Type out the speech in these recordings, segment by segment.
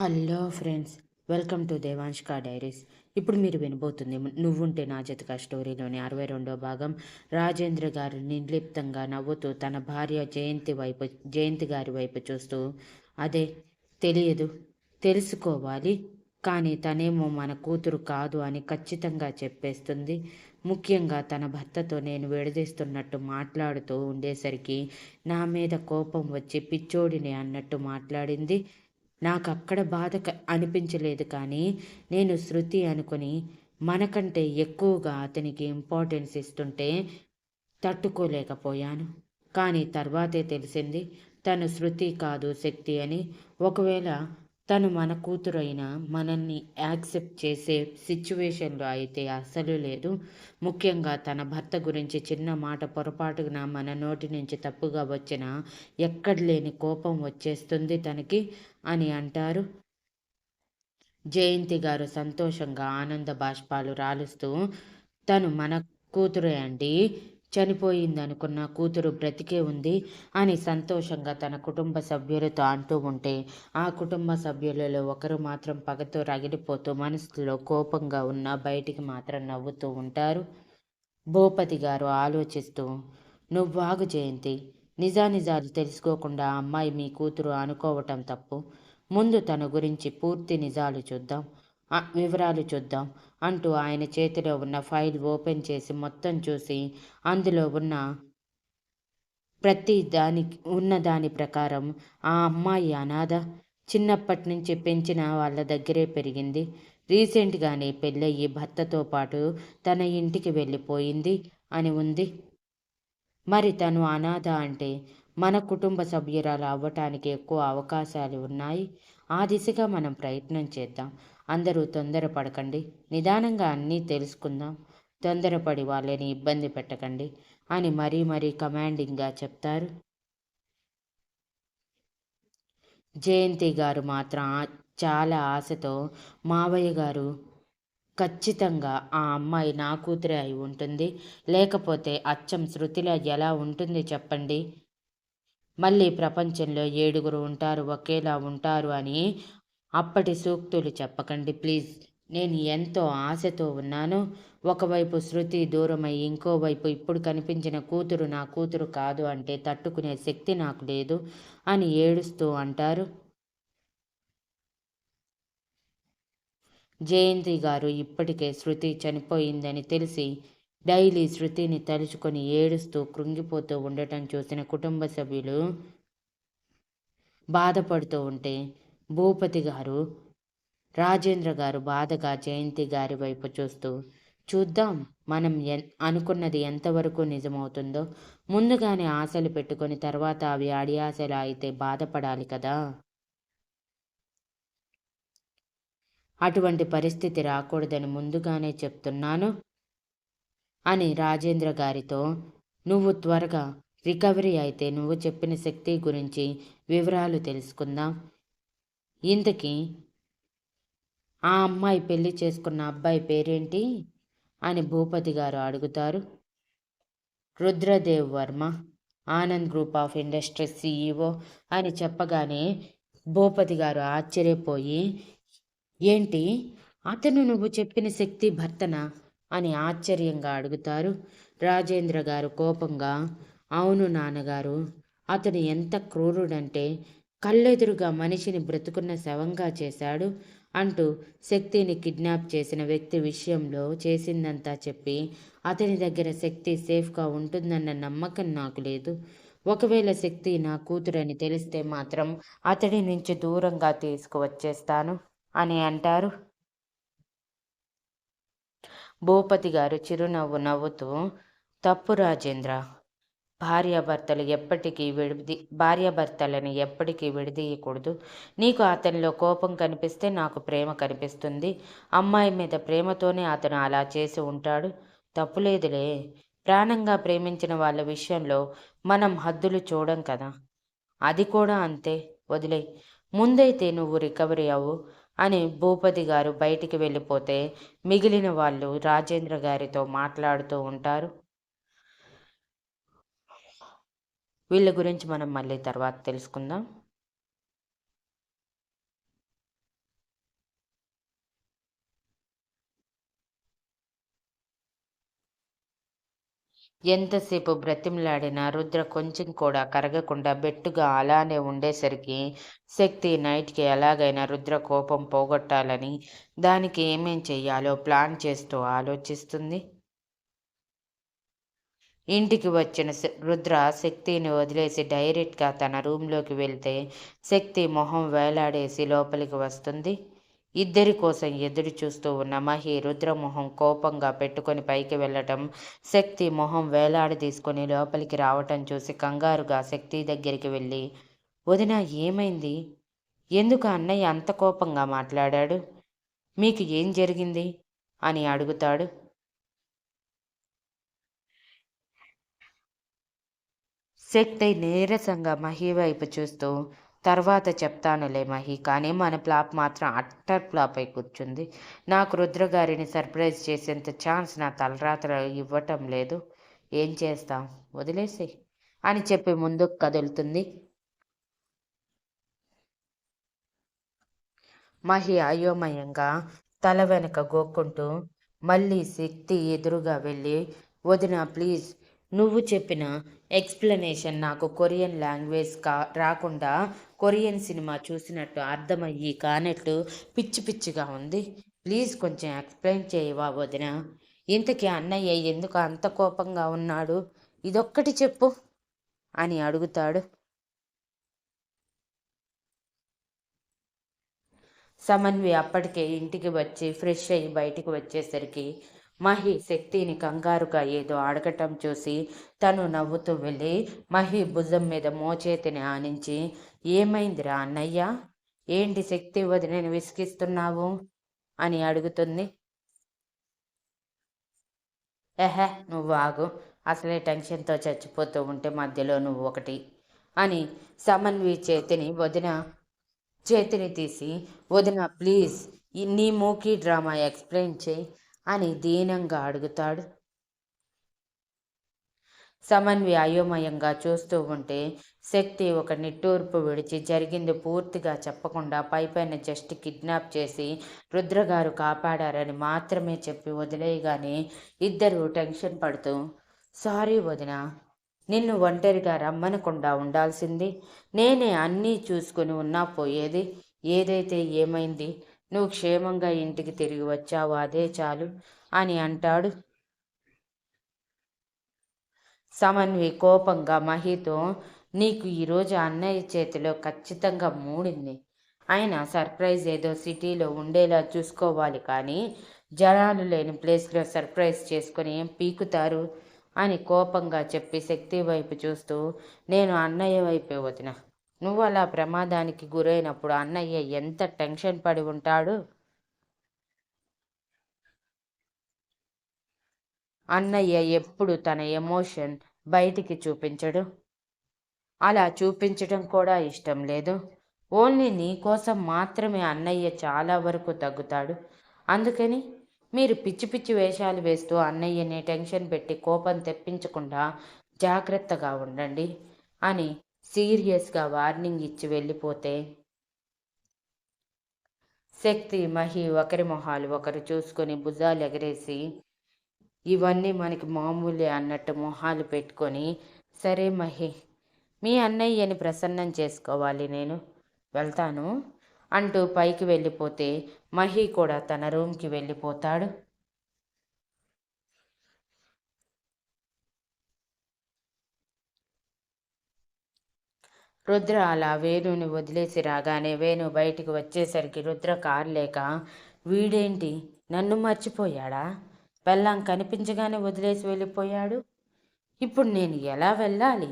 Hello friends welcome to Devanshka diaries. ఇప్పుడు మీరు వినబోతుంది నువ్వుంటే నా జతక స్టోరీలోని అరవై రెండో భాగం. రాజేంద్ర గారు నిర్లిప్తంగా నవ్వుతూ తన భార్య జయంతి వైపు జయంతి గారి వైపు చూస్తూ అదే తెలియదు తెలుసుకోవాలి కానీ తనేమో మన కూతురు కాదు అని ఖచ్చితంగా చెప్పేస్తుంది. ముఖ్యంగా తన భర్తతో నేను విడదీస్తున్నట్టు మాట్లాడుతూ ఉండేసరికి నా మీద కోపం వచ్చి పిచ్చోడిని అన్నట్టు మాట్లాడింది. నాకు అక్కడ బాధ అనిపించలేదు కానీ నేను శృతి అనుకుని మనకంటే ఎక్కువగా అతనికి ఇంపార్టెన్స్ ఇస్తుంటే తట్టుకోలేకపోయాను. కానీ తర్వాతే తెలిసింది తను శృతి కాదు శక్తి అని. ఒకవేళ తను మన కూతురైన మనల్ని యాక్సెప్ట్ చేసే సిచ్యువేషన్లో అయితే అస్సలు లేదు. ముఖ్యంగా తన భర్త గురించి చిన్న మాట పొరపాటున మన నోటి నుంచి తప్పుగా వచ్చిన ఎక్కడ లేని కోపం వచ్చేస్తుంది తనకి అని అంటారు. జయంతి గారు సంతోషంగా ఆనంద బాష్పాలు రాలుస్తూ తను మన కూతురే అండి. చనిపోయిందనుకున్న కూతురు బ్రతికే ఉంది అని సంతోషంగా తన కుటుంబ సభ్యులతో అంటూ ఉంటే ఆ కుటుంబ సభ్యులలో ఒకరు మాత్రం పగతో రగిలిపోతూ మనసులో కోపంగా ఉన్న బయటికి మాత్రం నవ్వుతూ ఉంటారు. భూపతి గారు ఆలోచిస్తూ నువ్వాగు జయంతి. నిజానిజాలు తెలుసుకోకుండా అమ్మాయి మీ కూతురు అనుకోవటం తప్పు. ముందు తన గురించి పూర్తి నిజాలు చూద్దాం. వివరాలు చూద్దాం అంటూ ఆయన చేతిలో ఉన్న ఫైల్ ఓపెన్ చేసి మొత్తం చూసి అందులో ఉన్న ప్రతి దాని ఉన్న దాని ప్రకారం ఆ అమ్మాయి అనాథ చిన్నప్పటి నుంచి పెంచిన వాళ్ళ దగ్గరే పెరిగింది. రీసెంట్గానే పెళ్ళయ్యి భర్తతో పాటు తన ఇంటికి వెళ్ళిపోయింది అని ఉంది. మరి తను అనాథ అంటే మన కుటుంబ సభ్యురాలు అవ్వటానికి ఎక్కువ అవకాశాలు ఉన్నాయి. ఆ దిశగా మనం ప్రయత్నం చేద్దాం. అందరూ తొందరపడకండి. నిదానంగా అన్నీ తెలుసుకుందాం. తొందరపడి వాళ్ళని ఇబ్బంది పెట్టకండి అని మరీ మరీ కమాండింగ్గా చెప్తారు. జయంతి గారు మాత్రం చాలా ఆశతో మావయ్య గారు ఖచ్చితంగా ఆ అమ్మాయి నా కూతురే అయి ఉంటుంది. లేకపోతే అచ్చం శృతిలో ఎలా ఉంటుంది చెప్పండి? మళ్ళీ ప్రపంచంలో ఏడుగురు ఉంటారు ఒకేలా ఉంటారు అని అప్పటి సూక్తులు చెప్పకండి ప్లీజ్. నేను ఎంతో ఆశతో ఉన్నాను. ఒకవైపు శృతి దూరమై ఇంకోవైపు ఇప్పుడు కనిపించిన కూతురు నా కూతురు కాదు అంటే తట్టుకునే శక్తి నాకు లేదు అని ఏడుస్తూ అంటారు. జయంతి గారు ఇప్పటికే శృతి చనిపోయిందని తెలిసి డైలీ శృతిని తలుచుకొని ఏడుస్తూ కృంగిపోతూ ఉండటం చూసిన కుటుంబ సభ్యులు బాధపడుతూ ఉంటే భూపతి గారు రాజేంద్ర గారు బాధగా జయంతి గారి వైపు చూస్తూ చూద్దాం మనం ఎన్ అనుకున్నది ఎంతవరకు నిజమవుతుందో. ముందుగానే ఆశలు పెట్టుకొని తర్వాత అవి అడియాశలు అయితే బాధపడాలి కదా. అటువంటి పరిస్థితి రాకూడదని ముందుగానే చెప్తున్నాను. అని రాజేంద్ర గారితో నువ్వు త్వరగా రికవరీ అయితే నువ్వు చెప్పిన శక్తి గురించి వివరాలు తెలుసుకుందాం. ఇంతకీ ఆ అమ్మాయి పెళ్ళి చేసుకున్న అబ్బాయి పేరేంటి? అని భూపతి గారు అడుగుతారు. Rudradev Varma Anand group of industries CEO అని చెప్పగానే భూపతి గారు ఆశ్చర్యపోయి ఏంటి అతను నువ్వు చెప్పిన శక్తి భర్తన? అని ఆశ్చర్యంగా అడుగుతారు. రాజేంద్ర గారు కోపంగా అవును నాన్నగారు అతను ఎంత క్రూరుడంటే కళ్ళెదురుగా మనిషిని బ్రతుకున్న శవంగా చేశాడు అంటూ శక్తిని కిడ్నాప్ చేసిన వ్యక్తి విషయంలో చేసిందంతా చెప్పి అతని దగ్గర శక్తి సేఫ్గా ఉంటుందన్న నమ్మకం నాకు లేదు. ఒకవేళ శక్తి నా కూతురని తెలిస్తే మాత్రం అతడి నుంచి దూరంగా తీసుకువచ్చేస్తాను అని అంటారు. భూపతి గారు చిరునవ్వు నవ్వుతూ తప్పు రాజేంద్ర. భార్యాభర్తలు ఎప్పటికీ విడిది భార్యాభర్తలని ఎప్పటికీ విడదీయకూడదు. నీకు అతనిలో కోపం కనిపిస్తే నాకు ప్రేమ కనిపిస్తుంది. అమ్మాయి మీద ప్రేమతోనే అతను అలా చేసి ఉంటాడు. తప్పులేదులే ప్రాణంగా ప్రేమించిన వాళ్ళ విషయంలో మనం హద్దులు చూడం కదా. అది కూడా అంతే. వదిలే ముందైతే నువ్వు రికవరీ అవ్వు. అని భూపతి గారు బయటికి వెళ్ళిపోతే మిగిలిన వాళ్ళు రాజేంద్ర గారితో మాట్లాడుతూ ఉంటారు. వీళ్ళ గురించి మనం మళ్ళీ తర్వాత తెలుసుకుందాం. ఎంతసేపు బ్రతిమలాడినా రుద్ర కొంచెం కూడా కరగకుండా బెట్టుగా అలానే ఉండేసరికి శక్తి నైట్కి ఎలాగైనా రుద్ర కోపం పోగొట్టాలని దానికి ఏమేం చెయ్యాలో ప్లాన్ చేస్తూ ఆలోచిస్తుంది. ఇంటికి వచ్చిన రుద్ర శక్తిని వదిలేసి డైరెక్ట్గా తన రూంలోకి వెళ్తే శక్తి మొహం వేలాడేసి లోపలికి వస్తుంది. ఇద్దరి కోసం ఎదురు చూస్తూ ఉన్న మహి రుద్రమొహం కోపంగా పెట్టుకొని పైకి వెళ్ళటం శక్తి మొహం వేలాడి తీసుకొని లోపలికి రావటం చూసి కంగారుగా శక్తి దగ్గరికి వెళ్ళి వదిన ఏమైంది? ఎందుకు అన్నయ్య అంత కోపంగా మాట్లాడాడు? మీకు ఏం జరిగింది? అని అడుగుతాడు. శక్తి నీరసంగా మహి వైపు చూస్తూ తర్వాత చెప్తానులే మహి. కానీ మన ప్లాప్ మాత్రం అట్టర్ ఫ్లాప్ అయి కూర్చుంది. నాకు రుద్రగారిని సర్ప్రైజ్ చేసేంత ఛాన్స్ నా తలరాత్ర ఇవ్వటం లేదు. ఏం చేస్తాం? వదిలేసి అని చెప్పి ముందుకు కదులుతుంది. మహి అయోమయంగా తల వెనక గోక్కుంటూ మళ్ళీ శక్తి ఎదురుగా వెళ్ళి వదిన ప్లీజ్ నువ్వు చెప్పిన ఎక్స్ప్లెనేషన్ నాకు కొరియన్ లాంగ్వేజ్ కా రాకుండా కొరియన్ సినిమా చూసినట్టు అర్థమయ్యి కానట్టు పిచ్చి పిచ్చిగా ఉంది. ప్లీజ్ కొంచెం ఎక్స్ప్లెయిన్ చేయవా వదిన? ఇంతకీ అన్నయ్య ఎందుకు అంత కోపంగా ఉన్నాడు? ఇదొక్కటి చెప్పు అని అడుగుతాడు. సమన్వి అప్పటికే ఇంటికి వచ్చి ఫ్రెష్ అయ్యి బయటికి వచ్చేసరికి మహి శక్తిని కంగారుగా ఏదో అడగటం చూసి తను నవ్వుతూ వెళ్ళి మహి భుజం మీద మోచేతిని ఆనించి ఏమైందిరా అన్నయ్య? ఏంటి శక్తి వదిలిని విసిగిస్తున్నావు? అని అడుగుతుంది. ఎహె నువ్వు ఆగు. అసలే టెన్షన్తో చచ్చిపోతూ ఉంటే మధ్యలో నువ్వు ఒకటి అని సమన్వి చేతిని వదిన చేతిని తీసి వదిన ప్లీజ్ నీ మూకీ డ్రామా ఎక్స్ప్లెయిన్ చేయి. అని దీనంగా అడుగుతాడు. సమన్వి అయోమయంగా చూస్తూ ఉంటే శక్తి ఒక నిట్టూర్పు విడిచి జరిగింది పూర్తిగా చెప్పకుండా పైపైన జస్ట్ కిడ్నాప్ చేసి రుద్రగారు కాపాడారని మాత్రమే చెప్పి వదిలేయగానే ఇద్దరు టెన్షన్ పడుతూ సారీ వదిన నిన్ను ఒంటరిగా రమ్మనకుండా ఉండాల్సింది. నేనే అన్నీ చూసుకుని ఉన్నా పోయేది. ఏదైతే ఏమైంది నువ్వు క్షేమంగా ఇంటికి తిరిగి వచ్చావు అదే చాలు అని అంటాడు. సమన్వి కోపంగా మహితో నీకు ఈరోజు అన్నయ్య చేతిలో ఖచ్చితంగా మూడింది. ఆయన సర్ప్రైజ్ ఏదో సిటీలో ఉండేలా చూసుకోవాలి కానీ జనాలు లేని ప్లేస్లో సర్ప్రైజ్ చేసుకొని ఏం పీకుతారు? అని కోపంగా చెప్పి శక్తి వైపు చూస్తూ నేను అన్నయ్య వైపే వదిన. నువ్వు అలా ప్రమాదానికి గురైనప్పుడు అన్నయ్య ఎంత టెన్షన్ పడి ఉంటాడు? అన్నయ్య ఎప్పుడు తన ఎమోషన్ బయటికి చూపించడు. అలా చూపించడం కూడా ఇష్టం లేదు. ఓన్లీ నీ కోసం మాత్రమే అన్నయ్య చాలా వరకు తగ్గుతాడు. అందుకని మీరు పిచ్చి పిచ్చి వేషాలు వేస్తూ అన్నయ్యని టెన్షన్ పెట్టి కోపం తెప్పించకుండా జాగ్రత్తగా ఉండండి అని సీరియస్గా వార్నింగ్ ఇచ్చి వెళ్ళిపోతే శక్తి మహి ఒకరి మొహాలు ఒకరు చూసుకొని భుజాలు ఎగరేసి ఇవన్నీ మనకి మామూలే అన్నట్టు మొహాలు పెట్టుకొని సరే మహి మీ అన్నయ్యని ప్రసన్నం చేసుకోవాలి నేను వెళ్తాను అంటూ పైకి వెళ్ళిపోతే మహి కూడా తన రూమ్కి వెళ్ళిపోతాడు. రుద్ర అలా వేణుని వదిలేసి రాగానే వేణు బయటికి వచ్చేసరికి రుద్ర కారు లేక వీడేంటి? నన్ను మర్చిపోయాడా? పెళ్ళాం కనిపించగానే వదిలేసి వెళ్ళిపోయాడు? ఇప్పుడు నేను ఎలా వెళ్ళాలి?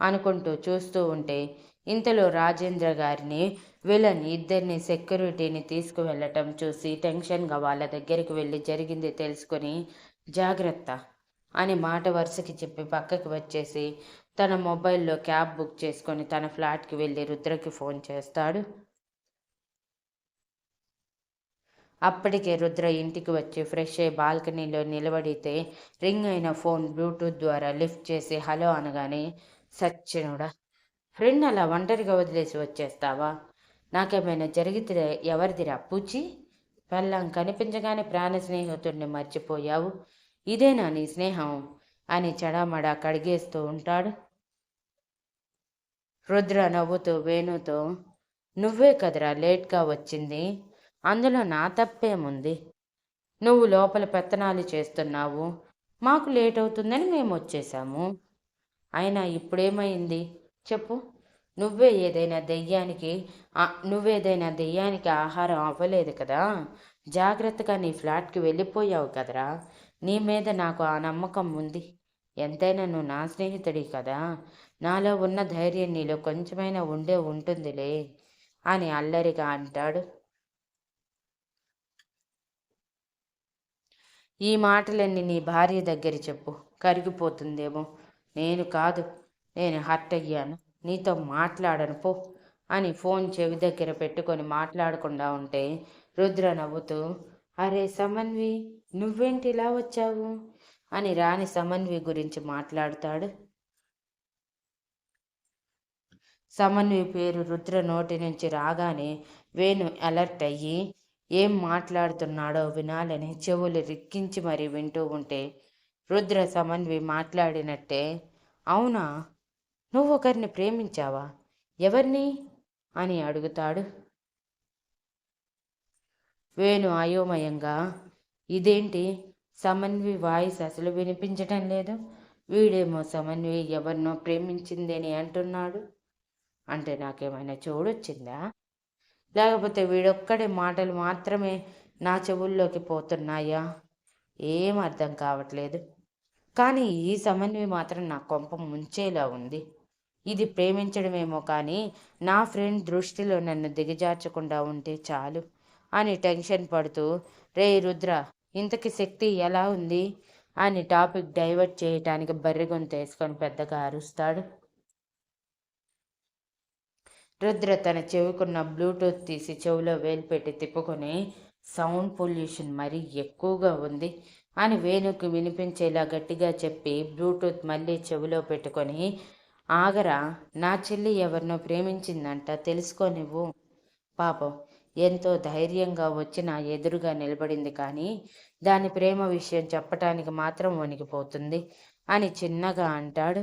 అనుకుంటూ చూస్తూ ఉంటే ఇంతలో రాజేంద్ర గారిని విలన్ ఇద్దరిని సెక్యూరిటీని తీసుకువెళ్ళటం చూసి టెన్షన్గా వాళ్ళ దగ్గరికి వెళ్ళి జరిగింది తెలుసుకొని జాగ్రత్త అని మాట వరుసకి చెప్పి పక్కకి వచ్చేసి తన మొబైల్లో క్యాబ్ బుక్ చేసుకొని తన ఫ్లాట్కి వెళ్ళి రుద్రకి ఫోన్ చేస్తాడు. అప్పటికే రుద్ర ఇంటికి వచ్చి ఫ్రెష్ అయ్యి బాల్కనీలో నిలబడితే రింగ్ అయిన ఫోన్ బ్లూటూత్ ద్వారా లిఫ్ట్ చేసి హలో అనగానే సచ్చినుడా ఫ్రెండ్ అలా ఒంటరిగా వదిలేసి వచ్చేస్తావా? నాకేమైనా జరిగితే ఎవరిదిరా పూచి? పెళ్ళం కనిపించగానే ప్రాణ స్నేహితుడిని మర్చిపోయావు. ఇదేనా నీ స్నేహం? అని చడామడా కడిగేస్తూ ఉంటాడు. రుద్ర నవ్వుతూ వేణుతో నువ్వే కదరా లేట్గా వచ్చింది. అందులో నా తప్పేముంది? నువ్వు లోపల పెత్తనాలు చేస్తున్నావు. మాకు లేట్ అవుతుందని మేము వచ్చేసాము అయినా ఇప్పుడేమైంది? చెప్పు. నువ్వే ఏదైనా దెయ్యానికి నువ్వేదైనా దెయ్యానికి ఆహారం అవ్వలేదు కదా? జాగ్రత్తగా నీ ఫ్లాట్కి వెళ్ళిపోయావు కదరా. నీ మీద నాకు ఆ నమ్మకం ఉంది. ఎంతైనా నువ్వు నా స్నేహితుడి కదా. నాలో ఉన్న ధైర్యం నీలో కొంచెమైనా ఉండే ఉంటుందిలే అని అల్లరిగా అంటాడు. ఈ మాటలన్నీ నీ భార్య దగ్గర చెప్పు. కరిగిపోతుందేమో. నేను కాదు నేను హర్ట్ అయ్యాను. నీతో మాట్లాడను పో అని ఫోన్ చెవి దగ్గర పెట్టుకొని మాట్లాడకుండా ఉంటే రుద్ర నవ్వుతూ అరే సమన్వి నువ్వేంటి ఇలా వచ్చావు? అని రాణి సమన్వి గురించి మాట్లాడతాడు. సమన్వి పేరు రుద్ర నోటి నుంచి రాగానే వేణు అలర్ట్ అయ్యి ఏం మాట్లాడుతున్నాడో వినాలని చెవులు రిక్కించి మరీ వింటూ ఉంటే? రుద్ర సమన్వి మాట్లాడినట్టే అవునా? నువ్వు ఒకరిని ప్రేమించావా? ఎవరిని? అని అడుగుతాడు. వేణు అయోమయంగా ఇదేంటి? సమన్వి వాయిస్ అసలు వినిపించటం లేదు? వీడేమో సమన్వి ఎవరినో ప్రేమించిందని అంటున్నాడు. అంటే నాకేమైనా చూడొచ్చిందా లేకపోతే వీడొక్కడే మాటలు మాత్రమే నా చెవుల్లోకి పోతున్నాయా? ఏం అర్థం కావట్లేదు. కానీ ఈ సమన్వి మాత్రం నా కొంప ముంచేలా ఉంది. ఇది ప్రేమించడమేమో కానీ నా ఫ్రెండ్ దృష్టిలో నన్ను దిగజార్చకుండా ఉంటే చాలు అని టెన్షన్ పడుతూ రే రుద్ర ఇంతకి శక్తి ఎలా ఉంది? అని టాపిక్ డైవర్ట్ చేయటానికి బర్రెగొంతు వేసుకొని పెద్దగా అరుస్తాడు. రుద్ర తన చెవికున్న బ్లూటూత్ తీసి చెవిలో వేలుపెట్టి తిప్పుకొని సౌండ్ పొల్యూషన్ మరీ ఎక్కువగా ఉంది అని వేణుకు వినిపించేలా గట్టిగా చెప్పి బ్లూటూత్ మళ్ళీ చెవిలో పెట్టుకొని ఆగరా నా చెల్లి ఎవరినో ప్రేమించిందంట తెలుసుకోనివ్వు పాపం ఎంతో ధైర్యంగా వచ్చి నా ఎదురుగా నిలబడింది కానీ దాని ప్రేమ విషయం చెప్పటానికి మాత్రం వణికిపోతుంది అని చిన్నగా అంటాడు